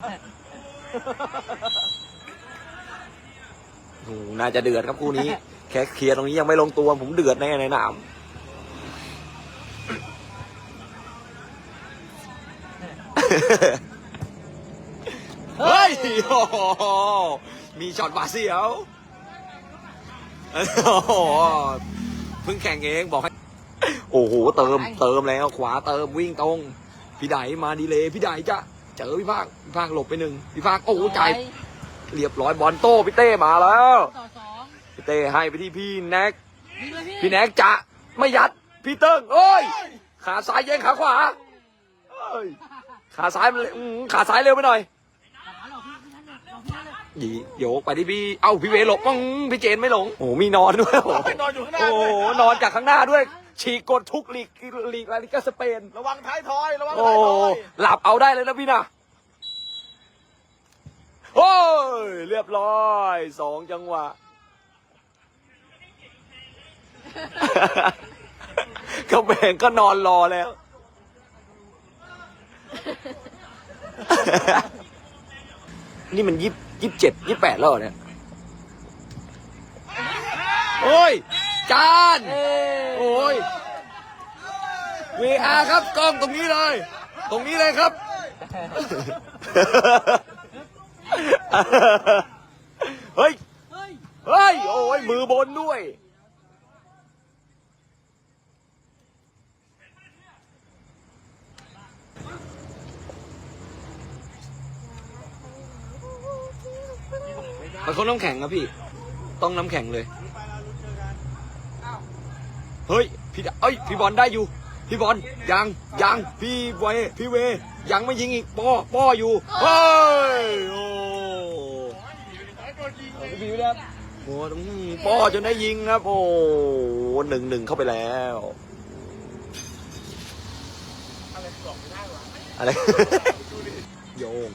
โอ้โหน่าจะเดือดครับคู่นี้ แค่เคลียร์ตรงนี้ยังไม่ลงตัวผมเดือดแน่ในหนามเฮ้ยโอ้โหมีช็อตบาดเสียวโอ้โหเพิ่งแข่งเองบอกให้โอ้โหเติมเติมแล้วขวาเติมวิ่งตรง พี่ไดมาดีเลยพี่ไดจะ เจอพี่ภาคพี่ภาคหลบไปหนึ่งพี่ภาคโอ้โหจ่ายเรียบร้อยบอลโต้พี่เต้มาแล้วต่อสองพี่เต้ให้ไปที่พี่แน็กยิงเลยพี่พี่แน็กจะไม่ยัดพี่เติ้งโอ้ย ขาซ้ายแย่งขาขวาเอ้ยขาซ้ายมันเลยอื้อขาซ้ายเร็วไปหน่อย ขาหลอกพี่พี่นั่นเลยหลอกพี่นั่นเลยหยีโยกไปที่พี่ เอ้าพี่เวหลบอื้อพี่เจนไม่หลง โอ้โหมีนอนด้วยโอ้โหนอนอยู่ข้างหน้าโอ้โหด้วยนอนจากข้างหน้าด้วย ฉีกกดทุกลีกลีกลาลิกาสเปน ระวังท้ายทอย ระวังโอ้ท้ายทอยหลับเอาได้เลยนะพี่นะโอ้ยเรียบร้อยสองจังหวะ กระแบงก็นอนรอแล้ว นี่มันยี่ยี่เจ็ดยี่แปดแล้วเหรอเนี่ยโอ้ย จาน โอ้ย VR ครับกล้องตรงนี้เลย ตรงนี้เลยครับ เฮ้ย เฮ้ย โอ้ยมือบนด้วย มันเขาน้ำแข็งครับพี่ ต้องน้ำแข็งเลย เฮ้ย พี่เอ้ย พี่บอลได้อยู่ พี่บอลยังยังพี่เวพี่เว ยังไม่ยิงอีกป้อป้ออยู่เฮ้ยโอ้เอาพี่บิวนะครับโอ้อืมป้อจนได้ยิงครับโอ้หนึ่งหนึ่งเข้าไปแล้วอะไรโยง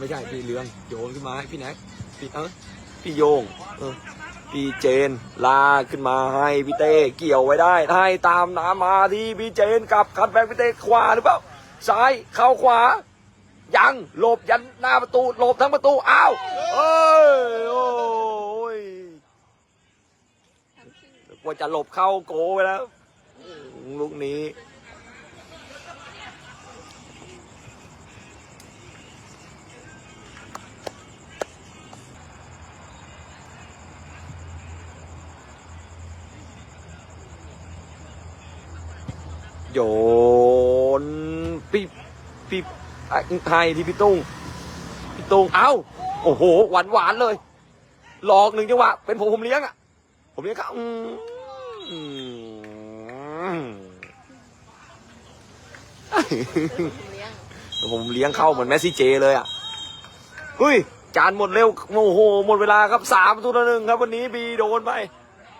ไม่ใช่พี่เรืองโยงขึ้นมาให้พี่แน็กพี่เออพี่โยงเออ พี่เจนลากขึ้นมาให้พี่เต้เกี่ยวไว้ได้ ให้ตามน้ำมาที่พี่เจนกลับคัดแบ็กพี่เต้ขวาหรือเปล่าซ้ายเข้าขวา ยังหลบยันหน้าประตูหลบทั้งประตูอ้าวเอ้ยโอ้ยกว่าจะหลบเข้าโกไปแล้วลูกนี้ โยนพี่พี่ไอ้ทยที่พี่ตุ้งพี่ตุ้งเอ้าโอ้โห หวานหวานเลยหลอกหนึ่งจังหวะเป็นผมผมเลี้ยงอะ ผมเลี้ยงเขาอืมอืมผมเลี้ยงเข้าเหมือนแมสซี่เจเลยอะเฮ้ยจานหมดเร็วโอ้โหหมดเวลาครับสามตัวหนึ่งครับ วันนี้บีโดนไป